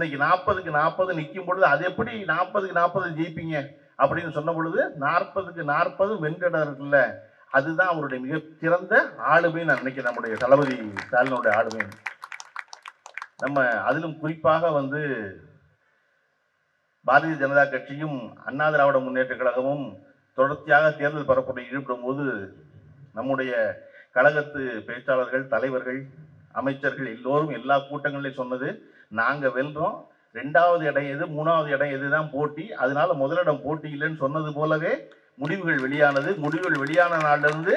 இன்னைக்கு நாற்பதுக்கு நாற்பது நிற்கும் பொழுது அது எப்படி நாற்பதுக்கு நாற்பது ஜெயிப்பீங்க? அப்படின்னு சொன்ன பொழுது நாற்பதுக்கு நாற்பது வென்றிடம் இருக்குல்ல அதுதான் அவருடைய மிக சிறந்த ஆளுமை நான் நினைக்கிறேன் நம்முடைய தளபதி ஸ்டாலினுடைய ஆளுமை. நம்ம அதிலும் குறிப்பாக வந்து பாரதிய ஜனதா கட்சியும் அண்ணா திராவிட முன்னேற்ற கழகமும் தொடர்ச்சியாக தேர்தல் பரப்புரை ஈடுபடும் போது நம்முடைய கழகத்து பேச்சாளர்கள் தலைவர்கள் அமைச்சர்கள் எல்லோரும் எல்லா கூட்டங்களிலும் சொன்னது நாங்கள் வெல்றோம். ரெண்டாவது இடம் எது மூணாவது இடம் எதுதான் போட்டி அதனால முதலிடம் போட்டி இல்லைன்னு சொன்னது போலவே முடிவுகள் வெளியானது. முடிவுகள் வெளியான நாள்லேருந்து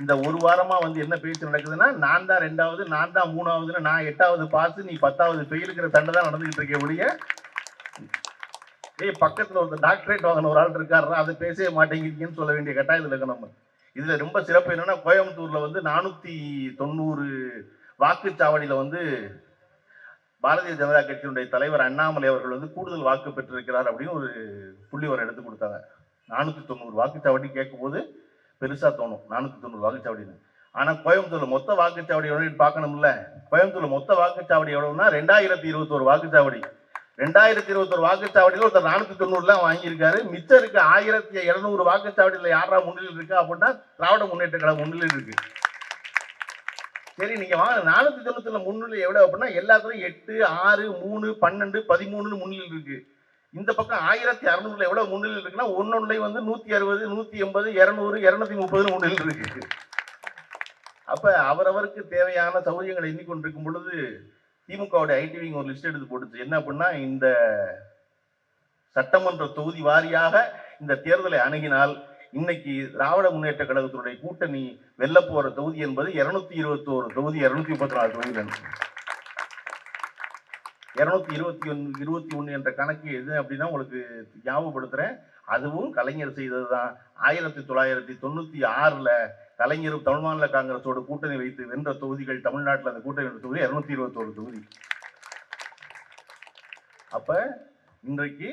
இந்த ஒரு வாரமாக வந்து என்ன பேச்சு நடக்குதுன்னா நான் தான் ரெண்டாவது நான் தான் மூணாவதுன்னு நான் எட்டாவது பார்த்து நீ பத்தாவது ஃபெயிலுங்கிற சண்டை தான் நடந்துகிட்டு இருக்கே ஒழிய ஏய் பக்கத்தில் ஒரு டாக்டரேட் வாங்கின ஒரு ஆள் இருக்காருன்னா அதை பேசவே மாட்டேங்கிறீங்கன்னு சொல்ல வேண்டிய கட்டாயத்தில் இருக்க நம்ம. இதில் ரொம்ப சிறப்பு என்னென்னா கோயம்புத்தூரில் வந்து நானூற்றி தொண்ணூறு வாக்குச்சாவடியில் வந்து பாரதிய ஜனதா கட்சியினுடைய தலைவர் அண்ணாமலை அவர்கள் வந்து கூடுதல் வாக்கு பெற்றிருக்கிறார் அப்படின்னு ஒரு புள்ளி வர எடுத்து கொடுத்தாங்க. நானூற்றி தொண்ணூறு வாக்குச்சாவடி கேட்கும்போது பெருசாக தோணும். நானூற்றி தொண்ணூறு வாக்குச்சாவடின்னு. ஆனால் கோயம்புத்தூரில் மொத்த வாக்குச்சாவடி எவ்வளோ பார்க்கணும்ல. கோயம்புத்தூரில் மொத்த வாக்குச்சாவடி எவ்வளோன்னா ரெண்டாயிரத்தி இருபத்தோரு வாக்குச்சாவடி. ரெண்டாயிரத்தி இருபத்தொரு வாக்குச்சாவடியில் ஒருத்தர் நானூற்றி தொண்ணூறுலாம் வாங்கியிருக்காரு. மிச்சம் இருக்க ஆயிரத்தி இரநூறு வாக்குச்சாவடியில் யாரா முன்னிலையில் இருக்கா அப்படின்னா திராவிட முன்னேற்ற கழகம் முன்னிலையில் இருக்குது சரி நீங்க வாங்க நானூத்தி தொண்ணூத்துல முன்னிலை எவ்வளவு அப்படின்னா எல்லாத்துலயும் எட்டு ஆறு மூணு பன்னெண்டு பதிமூணுன்னு முன்னிலை இருக்கு. இந்த பக்கம் ஆயிரத்தி அறுநூறுல எவ்வளவு முன்னிலையில் இருக்குன்னா ஒன்னொன்னுல வந்து நூத்தி அறுபது நூத்தி எண்பது இருநூறு இருநூத்தி முப்பதுன்னு முன்னிலை இருக்கு. அப்ப அவரவருக்கு தேவையான சௌகரியங்களை எண்ணிக்கொண்டிருக்கும் பொழுது திமுகவுடைய ஐடிவிங் ஒரு லிஸ்ட் எடுத்து போட்டுச்சு. என்ன அப்படின்னா இந்த சட்டமன்ற தொகுதி வாரியாக இந்த தேர்தலை அணுகினால் இன்னைக்கு திராவிட முன்னேற்ற கழகத்தினுடைய கூட்டணி வெல்ல போற தொகுதி என்பது இருநூத்தி இருபத்தி ஒரு தொகுதி இருநூத்தி முப்பத்தி நாலு தொகுதி இருநூத்தி இருபத்தி ஒன்று இருபத்தி ஒன்று என்ற கணக்கு எது அப்படின்னா உங்களுக்கு ஞாபகப்படுத்துறேன். அதுவும் கலைஞர் செய்தது தான் ஆயிரத்தி தொள்ளாயிரத்தி தொண்ணூத்தி ஆறுல கலைஞர் தமிழ் மாநில காங்கிரஸோட கூட்டணி வைத்து வென்ற தொகுதிகள் தமிழ்நாட்டில் அந்த கூட்டணி தொகுதி இருநூத்தி இருபத்தோரு தொகுதி. அப்ப இன்றைக்கு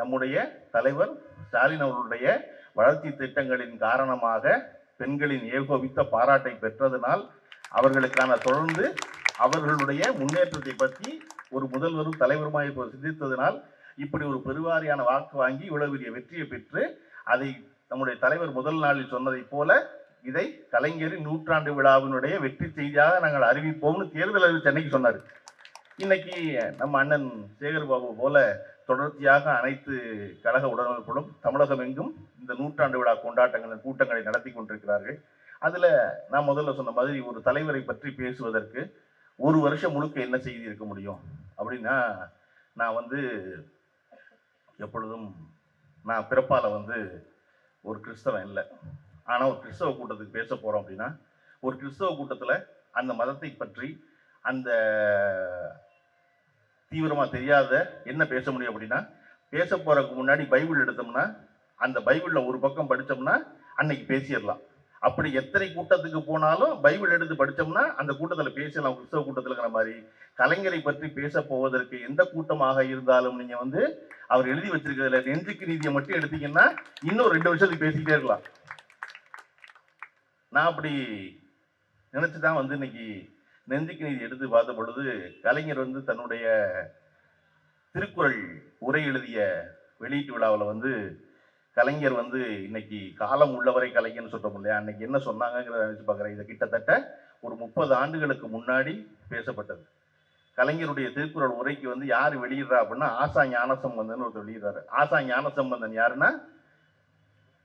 நம்முடைய தலைவர் ஸ்டாலின் அவர்களுடைய வளர்ச்சி திட்டங்களின் காரணமாக பெண்களின் ஏகோபித்த பாராட்டை பெற்றதனால் அவர்களுக்கான தொடர்ந்து அவர்களுடைய முன்னேற்றத்தை பற்றி ஒரு முதல்வரும் தலைவருமாய் இப்போ சிந்தித்ததனால் இப்படி ஒரு பெருவாரியான வாக்கு வாங்கி இவ்வளவு பெரிய வெற்றியை பெற்று அதை நம்முடைய தலைவர் முதல் நாளில் சொன்னதைப் போல இதை கலைஞரின் நூற்றாண்டு விழாவினுடைய வெற்றி செய்தியாக நாங்கள் அறிவிப்போம்னு தேர்தல் அறிவிச்சு அன்னைக்கு சொன்னார். இன்னைக்கு நம்ம அண்ணன் சேகர் பாபு போல தொடர்ச்சியாக அனைத்து கழக உடன்களும் தமிழகம் எங்கும் இந்த நூற்றாண்டு விழா கொண்டாட்டங்கள் கூட்டங்களை நடத்தி கொண்டிருக்கிறார்கள். அதில் நான் முதல்ல சொன்ன மாதிரி ஒரு தலைவரை பற்றி பேசுவதற்கு ஒரு வருஷம் முழுக்க என்ன செய்தி இருக்க முடியும்? அப்படின்னா நான் வந்து எப்பொழுதும் நான் பிறப்பால் வந்து ஒரு கிறிஸ்தவன் இல்லை. ஆனால் ஒரு கிறிஸ்தவ கூட்டத்துக்கு பேச போகிறோம் அப்படின்னா ஒரு கிறிஸ்தவ கூட்டத்தில் அந்த மதத்தை பற்றி அந்த தீவிரமாக தெரியாத என்ன பேச முடியும் அப்படின்னா பேச போகிறதுக்கு முன்னாடி பைபிள் எடுத்தோம்னா அந்த பைபிளில் ஒரு பக்கம் படிச்சோம்னா அன்னைக்கு பேசிடலாம். அப்படி எத்தனை கூட்டத்துக்கு போனாலும் பைபிள் எடுத்து படிச்சோம்னா அந்த கூட்டத்தில் பேசலாம் கிறிஸ்தவ இருக்கிற மாதிரி. கலைஞரை பற்றி பேச போவதற்கு எந்த கூட்டமாக இருந்தாலும் நீங்கள் வந்து அவர் எழுதி வச்சிருக்கிறதுல நெஞ்சுக்கு நீதியை மட்டும் எடுத்தீங்கன்னா இன்னும் ரெண்டு வருஷத்துக்கு பேசிக்கிட்டே இருக்கலாம். நான் அப்படி நினச்சி தான் வந்து இன்னைக்கு நெஞ்சுக்கு நீதி எடுத்து பார்த்த பொழுது கலைஞர் வந்து தன்னுடைய திருக்குறள் உரை எழுதிய வெளியீட்டு விழாவில் வந்து கலைஞர் வந்து இன்னைக்கு காலம் உள்ளவரை கலைஞர்னு சொல்றோம் இல்லையா? அன்னைக்கு என்ன சொன்னாங்கிறத பார்க்குறேன் இது கிட்டத்தட்ட ஒரு முப்பது ஆண்டுகளுக்கு முன்னாடி பேசப்பட்டது. கலைஞருடைய திருக்குறள் உரைக்கு வந்து யார் வெளியிடுறா அப்படின்னா ஆசா ஞானசம்பந்தன் ஒருத்தர் வெளியிடுறாரு. ஆசா ஞானசம்பந்தன் யாருன்னா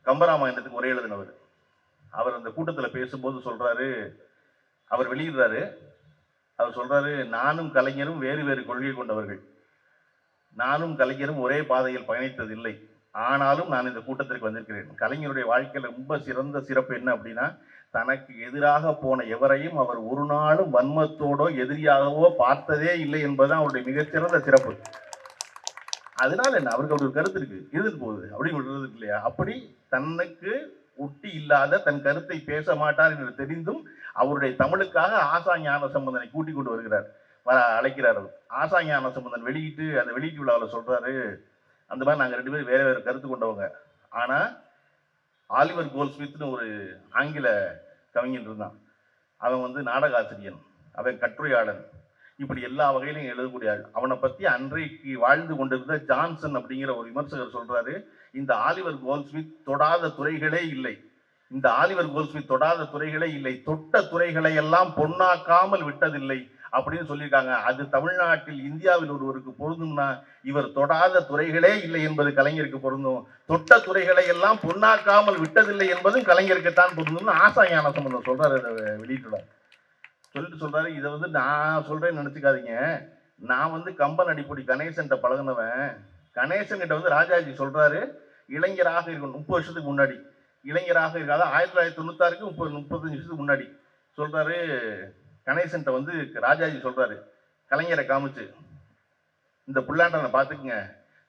கம்பராமாயணத்துக்கு உரை எழுதினவர். அவர் அந்த கூட்டத்தில் பேசும்போது சொல்றாரு அவர் வெளியிடுறாரு. அவர் சொல்றாரு நானும் கலைஞரும் வேறு வேறு கொள்கை கொண்டவர்கள். நானும் கலைஞரும் ஒரே பாதையில் பயணித்ததில்லை. ஆனாலும் நான் இந்த கூட்டத்திற்கு வந்திருக்கிறேன். கலைஞருடைய வாழ்க்கையில் ரொம்ப சிறந்த சிறப்பு என்ன அப்படின்னா தனக்கு எதிராக போன எவரையும் அவர் ஒரு நாளும் வன்மத்தோடோ எதிரியாகவோ பார்த்ததே இல்லை என்பதுதான் அவருடைய மிகச்சிறந்த சிறப்பு. அதனால என்ன? அவருக்கு அப்படி ஒரு கருத்து இருக்கு. இருந்துட்டு போகுது. அப்படின்னு ஒரு இல்லையா? அப்படி தன்னுக்கு ஒட்டி இல்லாத தன் கருத்தை பேச மாட்டார் என்று தெரிந்தும் அவருடைய தமிழுக்காக ஆசா ஞான சம்பந்தனை கூட்டிக் கொண்டு வருகிறார். வர அழைக்கிறார் ஆசா ஞான சம்பந்தன் வெளியிட்டு அந்த வெளியீட்டு விழாவில் சொல்றாரு அந்த மாதிரி நாங்கள் ரெண்டு பேரும் வேறு வேறு கருத்து கொண்டவங்க. ஆனால் ஆலிவர் கோல்ஸ்மித்னு ஒரு ஆங்கில கவிஞன் இருந்தான். அவன் வந்து நாடக ஆசிரியன் அவன் கட்டுரையாளன். இப்படி எல்லா வகையிலும் எழுதக்கூடிய ஆள் அவனை பற்றி அன்றைக்கு வாழ்ந்து கொண்டிருந்த ஜான்சன் அப்படிங்கிற ஒரு விமர்சகர் சொல்கிறாரு இந்த ஆலிவர் கோல்ஸ்மித் தொடாத துறைகளே இல்லை. இந்த ஆலிவர் கோல்ஸ்மித் தொடாத துறைகளே இல்லை. தொட்ட துறைகளை எல்லாம் பொன்னாக்காமல் விட்டதில்லை. அப்படின்னு சொல்லியிருக்காங்க. அது தமிழ்நாட்டில் இந்தியாவில் ஒருவருக்கு பொருந்தும்னா இவர் தொடாத துறைகளே இல்லை என்பது கலைஞருக்கு பொருந்தும். தொட்ட துறைகளை எல்லாம் பொன்னாக்காமல் விட்டதில்லை என்பதும் கலைஞருக்குத்தான் பொருந்தும்னு ஆசா ஞான சம்பந்தம் சொல்றாரு வெளியிட்டுள்ளார். சொல்லிட்டு சொல்றாரு இதை வந்து நான் சொல்றேன்னு நினைச்சுக்காதீங்க. நான் வந்து கம்பன் அடிப்பொடி கணேசன்கிட்ட பழகுனவன். கணேசன் கிட்ட வந்து ராஜாஜி சொல்றாரு இளைஞராக இருக்கும் முப்பது வருஷத்துக்கு முன்னாடி. இளைஞராக இருக்காத ஆயிரத்தி தொள்ளாயிரத்தி தொண்ணூத்தாறுக்கு முப்பது முப்பத்தஞ்சு வருஷத்துக்கு முன்னாடி. சொல்றாரு கணேசன்ட்ட வந்து ராஜாஜி சொல்றாரு கலைஞரை காமிச்சு இந்த புல்லாண்டனை பார்த்துக்குங்க.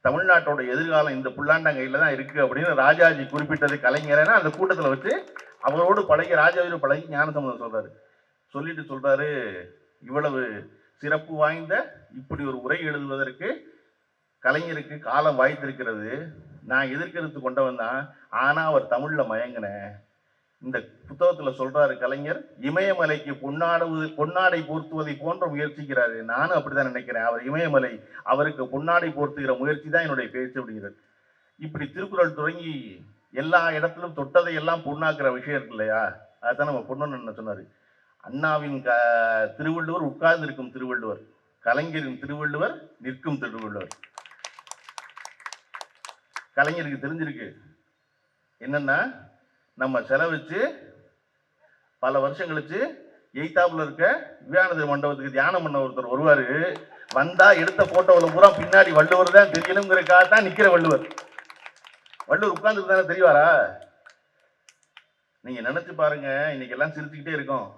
தமிழ்நாட்டோட எதிர்காலம் இந்த புல்லாண்டன் கையில் தான் இருக்குது அப்படின்னு ராஜாஜி குறிப்பிட்டது கலைஞரனா அந்த கூட்டத்தில் வச்சு அவரோடு பழகி ராஜாஜியோடு பழகி ஞானசம்பந்தம் சொல்கிறார் சொல்லிட்டு சொல்கிறாரு இவ்வளவு சிறப்பு வாய்ந்த இப்படி ஒரு உரை எழுதுவதற்கு கலைஞருக்கு காலம் வாய்த்திருக்கிறது. நான் எதிர்கருத்து கொண்டவன் தான். ஆனால் அவர் தமிழில் மயங்கினேன் இந்த புத்தகத்துல சொல்றாரு கலைஞர் இமயமலைக்கு பொன்னாடுவது பொன்னாடை போர்த்துவதை போன்ற முயற்சிக்கிறாரு. நானும் அப்படிதான் நினைக்கிறேன். அவர் இமயமலை அவருக்கு பொன்னாடை போர்த்துகிற முயற்சி தான் என்னுடைய பேச்சு அப்படிங்கிறது இப்படி திருக்குறள் தொடங்கி எல்லா இடத்திலும் தொட்டதை எல்லாம் பொண்ணாக்குற விஷயம் இருக்கு இல்லையா? அதுதான் நம்ம பொண்ணு சொன்னாரு? அண்ணாவின் க திருவள்ளுவர் உட்கார்ந்து இருக்கும் திருவள்ளுவர். கலைஞரின் திருவள்ளுவர் நிற்கும் திருவள்ளுவர். கலைஞருக்கு தெரிஞ்சிருக்கு. என்னன்னா நம்ம செலவிச்சு பல வருஷம் கழிச்சு எய்தாப்புல இருக்க விவேகானந்தர் மண்டபத்துக்கு தியானம் பண்ண ஒருத்தர் வருவாரு. வந்தா எடுத்த போட்டோவில் பூரா பின்னாடி வள்ளுவர் தான் தெரியணுங்கிறக்காக தான் நிக்கிற வள்ளுவர். வள்ளுவர் உட்கார்ந்துட்டு தானே தெரியவாரா? நீங்க நினைச்சு பாருங்க இன்னைக்கு எல்லாம் சிரிச்சுக்கிட்டே இருக்கோம்.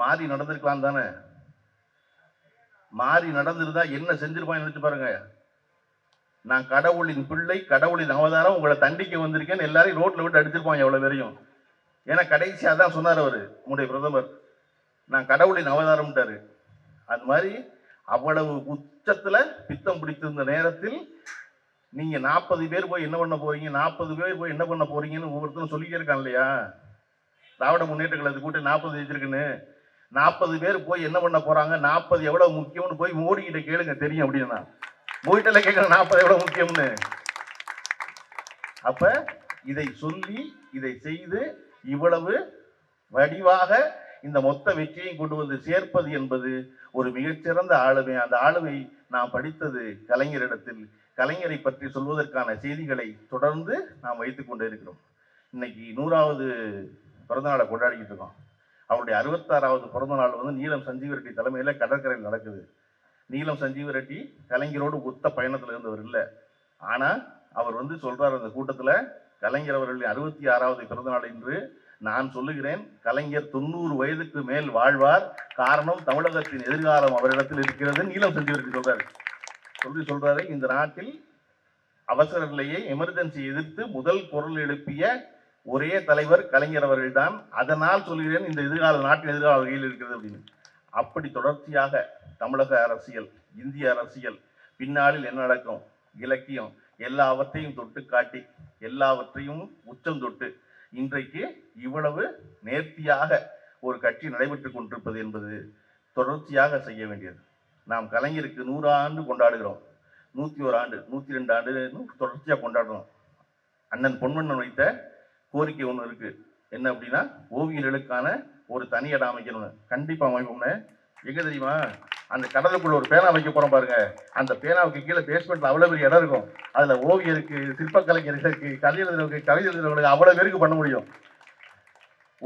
மாறி நடந்திருக்கலாம் தானே மாறி நடந்திருந்தா என்ன செஞ்சிருப்பான்னு நினைச்சு பாருங்க. நான் கடவுளின் பிள்ளை கடவுளின் அவதாரம் உங்களை தண்டிக்க வந்திருக்கேன்னு எல்லாரையும் ரோட்ல விட்டு அடிச்சிருப்பாங்க எவ்வளவு பேரையும். ஏன்னா கடைசியாக தான் சொன்னார் அவர் உங்களுடைய பிரதமர். நான் கடவுளின் அவதாரம்ட்டாரு. அது மாதிரி அவ்வளவு உச்சத்துல பித்தம் பிடித்திருந்த நேரத்தில் நீங்க நாற்பது பேர் போய் என்ன பண்ண போறீங்க? நாற்பது பேர் போய் என்ன பண்ண போறீங்கன்னு ஒவ்வொருத்தரும் சொல்லிட்டே இருக்கான் இல்லையா? திராவிட முன்னேற்ற கழகத்து கூட்டம் நாற்பது வச்சிருக்குன்னு நாற்பது பேர் போய் என்ன பண்ண போறாங்க? நாற்பது எவ்வளவு முக்கியம்னு போய் மோடி கிட்ட கேளுங்க தெரியும் அப்படின்னா. மோடிட்டல கேட்குற நாற்பது எவ்வளோ முக்கியம்னு? அப்ப இதை சொல்லி இதை செய்து இவ்வளவு வடிவாக இந்த மொத்த வெற்றியையும் கொண்டு வந்து சேர்ப்பது என்பது ஒரு மிகச்சிறந்த ஆளுமை. அந்த ஆளுமை நாம் படித்தது கலைஞரிடத்தில். கலைஞரை பற்றி சொல்வதற்கான செய்திகளை தொடர்ந்து நாம் வைத்து கொண்டு இருக்கிறோம். இன்னைக்கு நூறாவது பிறந்தநாளை கொண்டாடிக்கிட்டு இருக்கோம். அவருடைய அறுபத்தாறாவது பிறந்த நாள் வந்து நீலம் சஞ்சீவ ரெட்டி தலைமையில் கடற்கரையில் நடக்குது. நீலம் சஞ்சீவ ரெட்டி கலைஞரோடு ஒத்த பயணத்தில் இருந்தவர் இல்லை. ஆனால் அவர் வந்து சொல்கிறார் அந்த கூட்டத்தில் கலைஞர் அவர்களின் அறுபத்தி ஆறாவது பிறந்தநாள் என்று நான் சொல்லுகிறேன் கலைஞர் தொண்ணூறு வயதுக்கு மேல் வாழ்வார். காரணம் தமிழகத்தின் எதிர்காலம் அவரிடத்தில் இருக்கிறது. நீலம் சஞ்சீவ ரெட்டி சொல்றாரு. சொல்லி சொல்றாரு இந்த நாட்டில் அவசர நிலையை எமர்ஜென்சி எதிர்த்து முதல் குரல் எழுப்பிய ஒரே தலைவர் கலைஞர் அவர்கள்தான். அதனால் சொல்கிறேன் இந்த எதிர்கால நாட்டின் எதிர்கால வகையில் இருக்கிறது அப்படின்னு. அப்படி தொடர்ச்சியாக தமிழக அரசியல் இந்திய அரசியல் பின்னாளில் என்ன நடக்கும்? இலக்கியம் எல்லாவற்றையும் தொட்டு காட்டி எல்லாவற்றையும் உச்சம் தொட்டு இன்றைக்கு இவ்வளவு நேர்த்தியாக ஒரு கட்சி நடைபெற்றுக் கொண்டிருப்பது என்பது தொடர்ச்சியாக செய்ய வேண்டியது. நாம் கலைஞருக்கு நூறு ஆண்டு கொண்டாடுகிறோம். நூத்தி ஒரு ஆண்டு நூத்தி ரெண்டு ஆண்டு தொடர்ச்சியாக கொண்டாடுறோம். அண்ணன் பொன்மன்னன் வைத்த கோரிக்கை ஒன்று இருக்கு. என்ன அப்படின்னா ஓவியர்களுக்கான ஒரு தனி இடம் அமைக்கணும்னு. கண்டிப்பாக அமைப்போம்னு எங்க தெரியுமா? அந்த கடலுக்குள்ள ஒரு பேனா வைக்க போறோம் பாருங்க. அந்த பேனாவுக்கு கீழே பேஸ்மெண்ட்ல அவ்வளவு பெரிய இடம் இருக்கும். அதுல ஓவியருக்கு சிற்ப கலைஞர்களுக்கு கதை எழுதுறவங்களுக்கு கவிதை எழுதுறவங்களுக்கு அவ்வளவு பேருக்கு பண்ண முடியும்.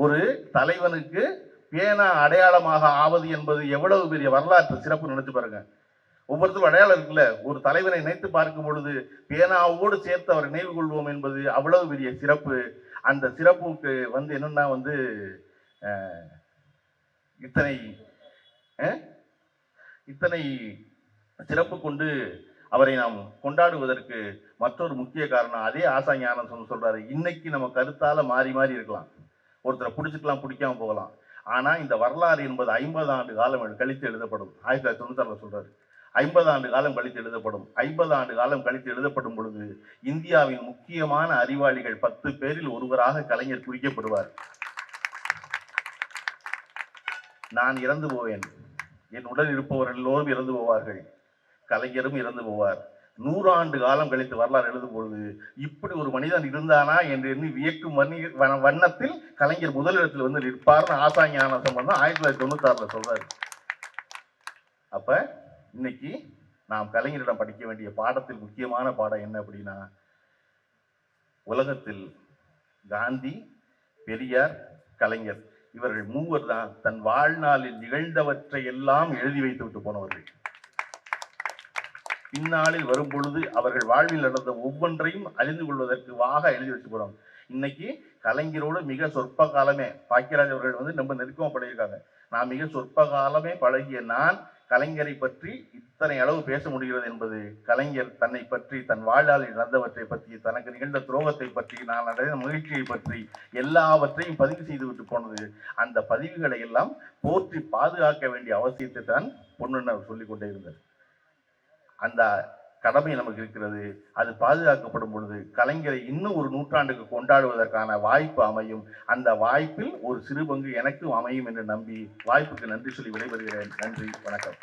ஒரு தலைவனுக்கு பேனா அடையாளமாக ஆவது என்பது எவ்வளவு பெரிய வரலாற்று சிறப்பு நினைச்சு பாருங்க. ஒவ்வொருத்தரும் அடையாளம் இருக்குல்ல? ஒரு தலைவனை நினைத்து பார்க்கும் பொழுது பேனாவோடு சேர்த்து அவரை நினைவு கொள்வோம் என்பது அவ்வளவு பெரிய சிறப்பு. அந்த சிறப்புக்கு வந்து என்னன்னா வந்து இத்தனை இத்தனை சிறப்பு கொண்டு அவரை நாம் கொண்டாடுவதற்கு மற்றொரு முக்கிய காரணம் அதே ஆசா ஞானம் சொல் சொல்றாரு. இன்னைக்கு நம்ம கருத்தால மாறி மாறி இருக்கலாம். ஒருத்தரை பிடிச்சிக்கலாம் பிடிக்காம போகலாம். ஆனா இந்த வரலாறு என்பது ஐம்பது ஆண்டு காலம் கழித்து எழுதப்படும். ஆயிரத்தி தொள்ளாயிரத்தி தொண்ணூத்தாறுல சொல்றாரு. ஐம்பது ஆண்டு காலம் கழித்து எழுதப்படும். ஐம்பது ஆண்டு காலம் கழித்து எழுதப்படும் பொழுது இந்தியாவின் முக்கியமான அறிவாளிகள் பத்து பேரில் ஒருவராக கலைஞர் குறிக்கப்படுவார். நான் இறந்து போவேன். என் உடன் இருப்பவர்கள் எல்லோரும் இறந்து போவார்கள். கலைஞரும் இறந்து போவார். நூறாண்டு காலம் கழித்து வரலாறு எழுதும் பொழுது இப்படி ஒரு மனிதன் இருந்தானா என்று எண்ணி வியக்கும் வன்னி- வண்ண- வண்ணத்தில் கலைஞர் முதலிடத்தில் வந்து நிற்பார்னு ஆசாஞான சம்பந்தம் ஆயிரத்தி தொள்ளாயிரத்தி தொண்ணூத்தாறுல சொல்றாரு. அப்ப இன்னைக்கு நாம் கலைஞரிடம் படிக்க வேண்டிய பாடத்தில் முக்கியமான பாடம் என்ன அப்படின்னா உலகத்தில் காந்தி பெரியார் கலைஞர். இவர்கள் மூவர் தான் தன் வாழ்நாளில் நிகழ்ந்தவற்றை எல்லாம் எழுதி வைத்து விட்டு போனவர்கள். பின்னாளில் வரும் பொழுது அவர்கள் வாழ்வில் நடந்த ஒவ்வொன்றையும் அறிந்து கொள்வதற்கு வாக எழுதி வச்சு போறோம் இன்னைக்கு கலைஞரோடு மிக சொற்ப காலமே பாக்கியராஜ் அவர்கள் வந்து ரொம்ப நெருக்கமா பழகிருக்காங்க நான் மிக சொற்ப காலமே பழகிய நான் கலைஞரை பற்றி இத்தனை அளவு பேச முடிகிறது என்பது கலைஞர் தன்னை பற்றி தன் வாழ்நாளில் நடந்தவற்றை பற்றி தனக்கு நிகழ்ந்த துரோகத்தை பற்றி நான் அடைந்த மகிழ்ச்சியை பற்றி எல்லாவற்றையும் பதிவு செய்து விட்டு போனது. அந்த பதிவுகளை எல்லாம் போற்றி பாதுகாக்க வேண்டிய அவசியத்தை தான் பொன்னுன்னு சொல்லிக் கொண்டே இருந்தார். அந்த கடமை நமக்கு இருக்கிறது. அது பாதுகாக்கப்படும் பொழுது கலைஞரை இன்னும் ஒரு நூற்றாண்டுக்கு கொண்டாடுவதற்கான வாய்ப்பு அமையும். அந்த வாய்ப்பில் ஒரு சிறு பங்கு எனக்கும் அமையும் என்று நம்பி வாய்ப்புக்கு நன்றி சொல்லி விடைபெறுகிறேன். நன்றி. வணக்கம்.